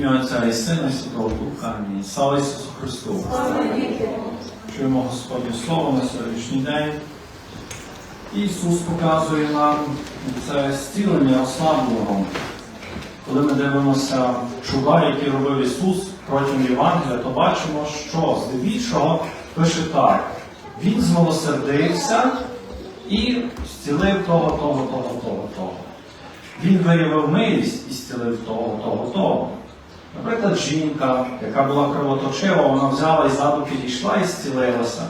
ім'я Отця і Сина і Святого Духа. Амінь. Слава Ісусу Христу! Чуємо Господнє Слово на сьогоднішній день. Ісус показує нам це зцілення ослабленого. Коли ми дивимося чуда, які робив Ісус протягом Євангелія, то бачимо, що здебільшого пише так. Він змилосердився і зцілив того, того, того, того, того. Він виявив милість і зцілив того, того, того. Наприклад, жінка, яка була кровоточива, вона взяла і ззаду підійшла і зцілилася.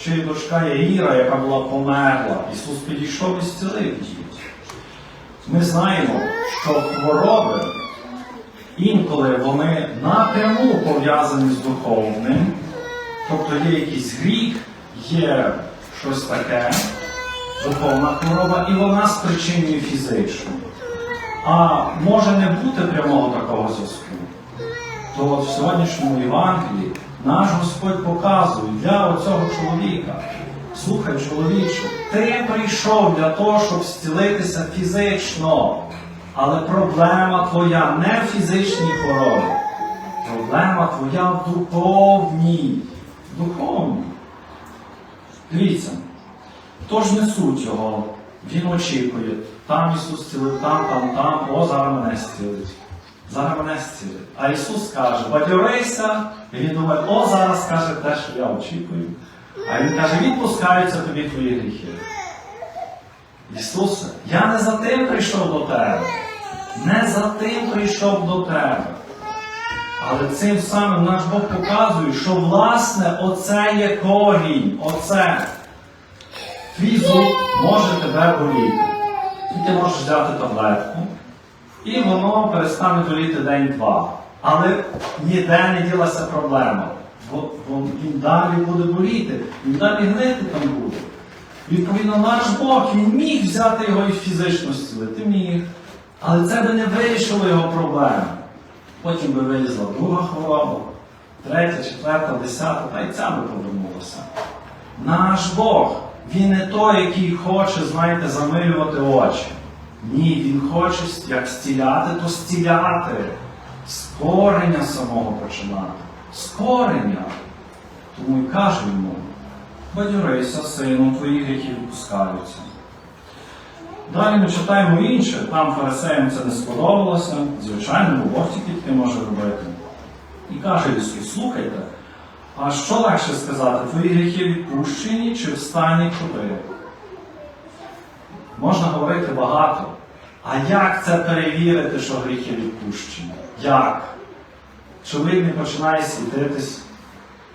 Чи дочка Яїра, яка була померла, Ісус підійшов і зцілив її. Ми знаємо, що хвороби інколи вони напряму пов'язані з духовним, тобто є якийсь гріх, є щось таке, духовна хвороба, і вона спричинює фізичну. А може не бути прямого такого зв'язку. То в сьогоднішньому Євангелії наш Господь показує для оцього чоловіка. Слухай, чоловіче, ти прийшов для того, щоб зцілитися фізично. Але проблема твоя не в фізичній хворобі. Проблема твоя в духовній. Духовній. Дивіться, хто ж не суть його? Він очікує. Там Ісус зцілив, там, там, там, о, зараз мене зцілить. Зараз мене. А Ісус каже, бадьорися, і він думає, о, зараз каже те, що я очікую. А Він каже, відпускаються тобі твої гріхи. Ісусе, я не за тим прийшов до тебе. Не за тим прийшов до тебе. Але цим самим наш Бог показує, що власне оце є корінь, оце. Твій зуб може тебе боліти. І ти можеш взяти таблетку, і воно перестане боліти день-два. Але ніде не ділася проблема. Бо, бо він далі буде боліти, він далі гнити там буде. Відповідно, наш Бог він міг взяти його і фізично зцілити, міг. Але це би не вирішило його проблеми. Потім би вилізла друга хвороба, третя, четверта, десята, та й ця би повернулася. Наш Бог, він не той, який хоче, знаєте, замилювати очі. Ні, він хоче як зціляти, то зціляти. З корення самого починати. З корення. Тому й каже йому, бадьорися, сину, твої гріхи відпускаються. Далі ми читаємо інше, там фарисеям це не сподобалося, звичайно, бо Бог тільки таке може робити. І каже Ісус, слухайте, а що легше сказати, твої гріхи відпущені чи встані чотири? Можна говорити багато. А як це перевірити, що гріхи відпущені? Як? Чоловік не починає світитись,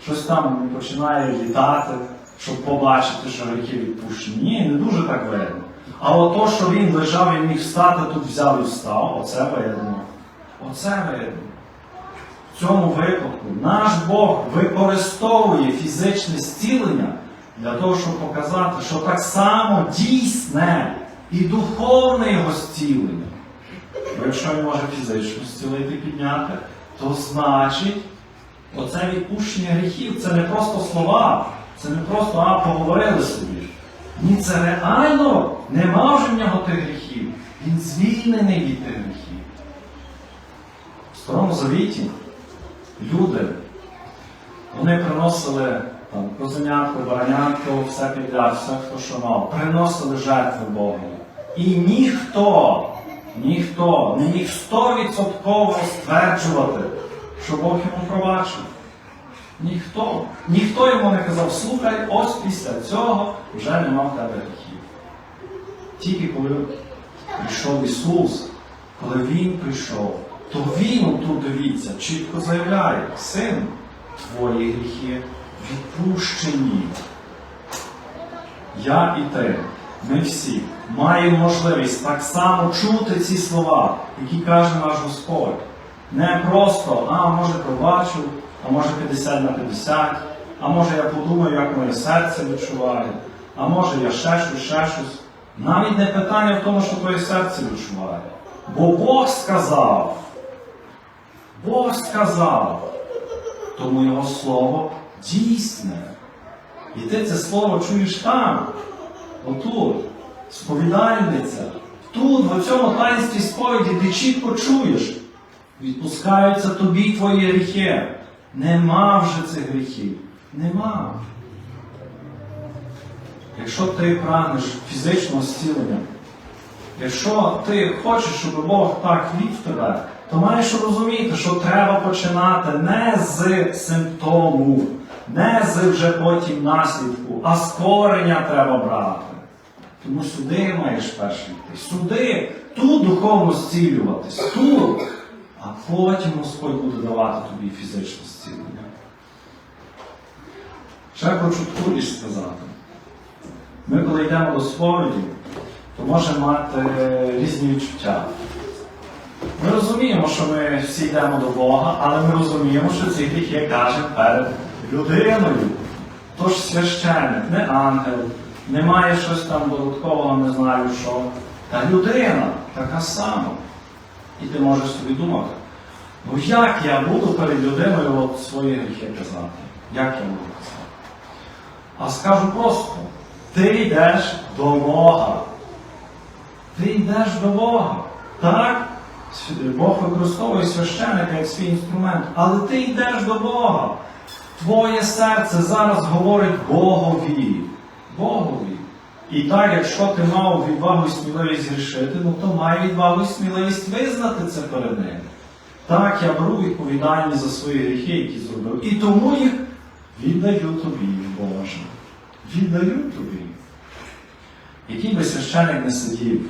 щось там не починає літати, щоб побачити, що гріхи відпущені. Ні, не дуже так видно. А от то, що він лежав і міг встати, тут взяв і встав, оце видно. Оце видно. В цьому випадку наш Бог використовує фізичне зцілення для того, щоб показати, що так само дійсне і духовне його зцілення. Бо якщо він може фізично зцілити підняти, то значить оце відпущення гріхів це не просто слова, це не просто а поговорили собі. Ні, це реально нема вже в нього тих гріхів. Він звільнений від тих гріхів. В Старому Завіті люди, вони приносили там, козенятку, баранятку, все підряд, все, хто що мав, приносили жертви Богу. І ніхто, ніхто не міг стовідсотково стверджувати, що Бог йому пробачив. Ніхто. Ніхто йому не казав, слухай, ось після цього вже нема в тебе гріхів. Тільки коли прийшов Ісус, коли Він прийшов, то Він тут дивіться, чітко заявляє, син, твої гріхи відпущені. Я і ти, ми всі маємо можливість так само чути ці слова, які каже наш Господь. Не просто, а може пробачу, а може 50 на 50, а може я подумаю, як моє серце відчуває, а може я ще щось, ще щось. Навіть не питання в тому, що твоє серце відчуває. Бо Бог сказав, Бог сказав, тому Його слово дійсне. І ти це слово чуєш там, отут, сповідальниця. Тут, в цьому таїнстві сповіді, ти чітко чуєш. Відпускаються тобі твої гріхи. Нема вже цих гріхів. Нема. Якщо ти прагнеш фізичного зцілення, якщо ти хочеш, щоб Бог так вів тебе, то маєш розуміти, що треба починати не з симптому, не з вже потім наслідку, а з корення треба брати. Тому сюди маєш перший йти. Сюди, тут духовно зцілюватись, тут. А потім Господь буде давати тобі фізичне зцілення. Ще хочу річ сказати. Ми, коли йдемо до сповіді, то можемо мати різні відчуття. Ми розуміємо, що ми всі йдемо до Бога, але ми розуміємо, що ці гріхи кажемо перед людиною. Тож священник, не ангел, немає щось там додаткового, не знаю що. Та людина така сама. І ти можеш собі думати, ну як я буду перед людиною от свої гріхи казати? Як я буду казати? А скажу просто, ти йдеш до Бога. Ти йдеш до Бога. Так? Бог використовує священника як свій інструмент, але ти йдеш до Бога. Твоє серце зараз говорить Богові. Богові. І так, якщо ти мав відвагу і сміливість грішити, ну то май відвагу і сміливість визнати це перед ним. Так, я беру відповідальність за свої гріхи, які зробив. І тому їх віддаю тобі, Боже. Віддаю тобі. Який би священик не сидів,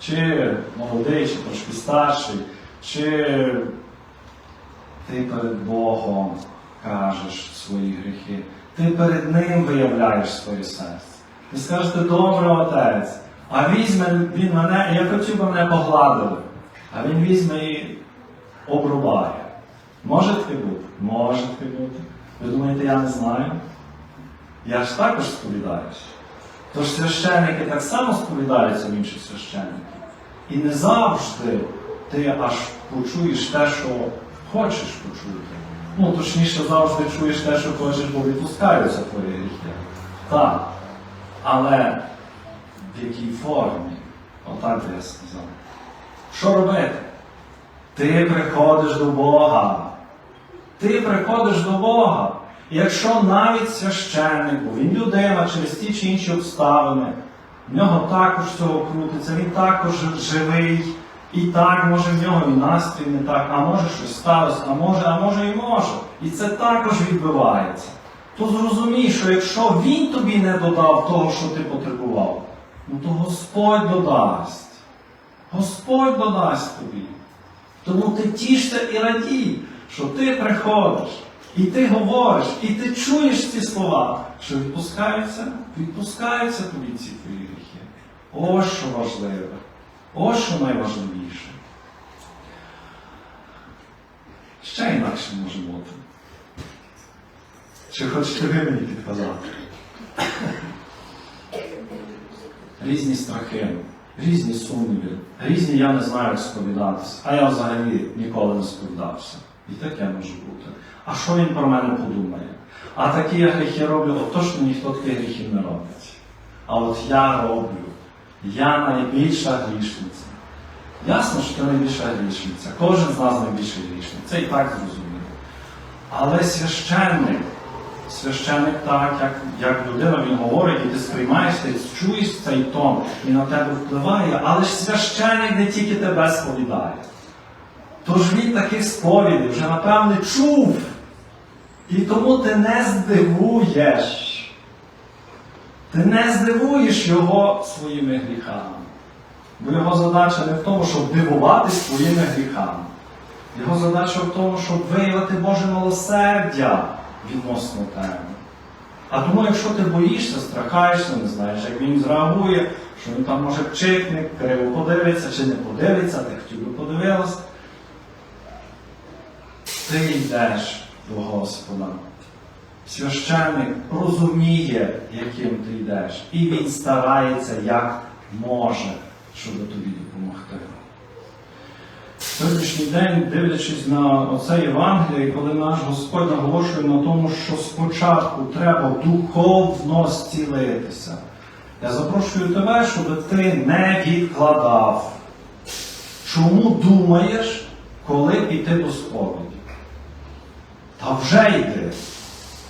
чи молодий, чи трошки старший, чи ти перед Богом кажеш свої гріхи, ти перед Ним виявляєш своє серце. Ви скажете, добре отець, а візьме він мене, я хотів би мене погладили, а він візьме і обрубає. Може таке бути? Може таке бути. Ви думаєте, я не знаю? Я ж також сповідаюся. Тож священники так само сповідаються в інших священників. І не завжди ти аж почуєш те, що хочеш почути. Ну, точніше, завжди чуєш те, що хочеш, бо відпускаються твої гріхи. Так. Але в якій формі? Отак би я сказав. Що робити? Ти приходиш до Бога. Ти приходиш до Бога. Якщо навіть священник, бо він людина через ті чи інші обставини, в нього також всього крутиться, він також живий, і так, може в нього і настрій не так, а може щось сталося, а може, а може і може. І це також відбивається. То зрозумій, що якщо він тобі не додав того, що ти потребував, ну то Господь додасть. Господь додасть тобі. Тому ти тішся і радій, що ти приходиш, і ти говориш, і ти чуєш ці слова, що відпускаються, відпускаються тобі ці твої гріхи. Ось що важливе, ось що найважливіше. Ще інакше може бути. Чи хочете ви мені підказати? Різні страхи, різні сумніви, різні я не знаю, як сповідатися, а я взагалі ніколи не сповідався. І таке може бути. А що він про мене подумає? А такі я гріхи роблю, от ніхто таких гріхів не робить. А от я роблю. Я найбільша грішниця. Ясно, що ти найбільша грішниця. Кожен з нас найбільший грішник. Це і так зрозуміло. Але священник, священник так, як, як людина, він говорить, і ти сприймаєш, ти чуєш цей тон, і на тебе впливає, але ж священник не тільки тебе сповідає. Тож він таких сповідей вже, напевне, чув. І тому ти не здивуєш. Ти не здивуєш його своїми гріхами. Бо його задача не в тому, щоб дивуватись своїми гріхами. Його задача в тому, щоб виявити Боже милосердя відносно тебе. А тому, якщо ти боїшся, страхаєшся, не знаєш, як він зреагує, що він там може вчикне, криво подивиться чи не подивиться, ти хотів би подивилась, ти йдеш до Господа. Священник розуміє, яким ти йдеш, і він старається, як може, щоб тобі допомогти. Сьогоднішній день, дивлячись на оце Євангеліє, коли наш Господь наголошує на тому, що спочатку треба духовно зцілитися. Я запрошую тебе, щоб ти не відкладав. Чому думаєш, коли піти до сповіді. Та вже йди.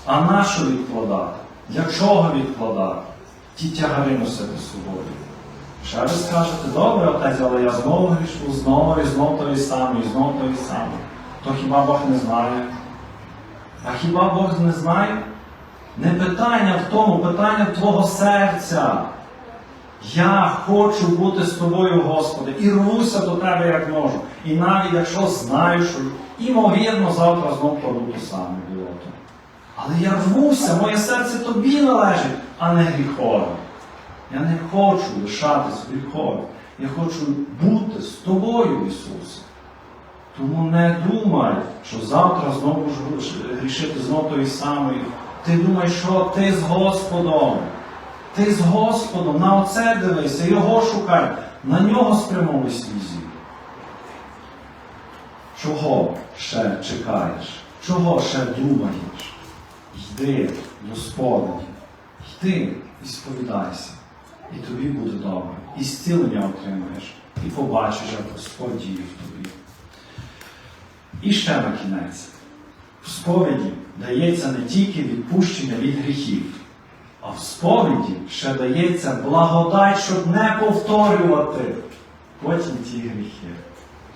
А на що відкладати? Для чого відкладати? Ті тягари носити з собою. Ще ви скажете, добре, отець, але я знову грішу, знову і знову той самий, і знову той самий. То хіба Бог не знає? А хіба Бог не знає? Не питання в тому, питання твого серця. Я хочу бути з тобою, Господи, і рвуся до Тебе як можу. І навіть якщо знаю, що імовірно завтра знов кладу ту саму болото. Але я рвуся, моє серце тобі належить, а не гріхове. Я не хочу лишатись гріховим. Я хочу бути з тобою, Ісусе. Тому не думай, що завтра знову будеш грішити знову тої самої. Ти думай, що ти з Господом. Ти з Господом, на оце дивися, Його шукай, на нього спрямовуй свій зір. Чого ще чекаєш? Чого ще думаєш? Йди до сповіді, йди і сповідайся, і тобі буде добре, і зцілення отримаєш, і побачиш, як Господь діє в тобі. І ще на кінець. В сповіді дається не тільки відпущення від гріхів, а в сповіді ще дається благодать, щоб не повторювати потім ті гріхи.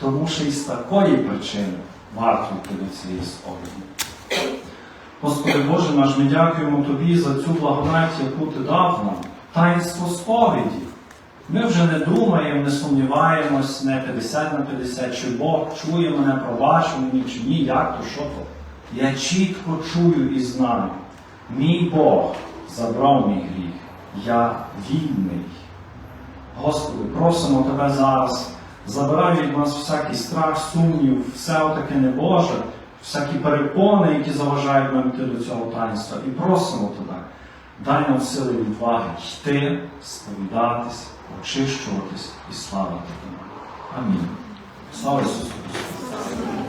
Тому що із такої причини варто йти до цієї сповіді. Господи Боже наш, ми дякуємо Тобі за цю благодать, яку Ти дав нам, таїнство сповіді. Ми вже не думаємо, не сумніваємось, не 50 на 50, чи Бог чує мене, пробачив мені, чи ні, як то, що то. Я чітко чую і знаю. Мій Бог забрав мій гріх. Я вільний. Господи, просимо Тебе зараз, забирай від нас всякий страх, сумнів, все отаке небоже, всякі перепони, які заважають нам йти до цього таїнства. І просимо Тебе, Дай нам сили відваги йти, сповідатись, очищуватись і славити Тебе. Амінь. Слава Ісусу Христу!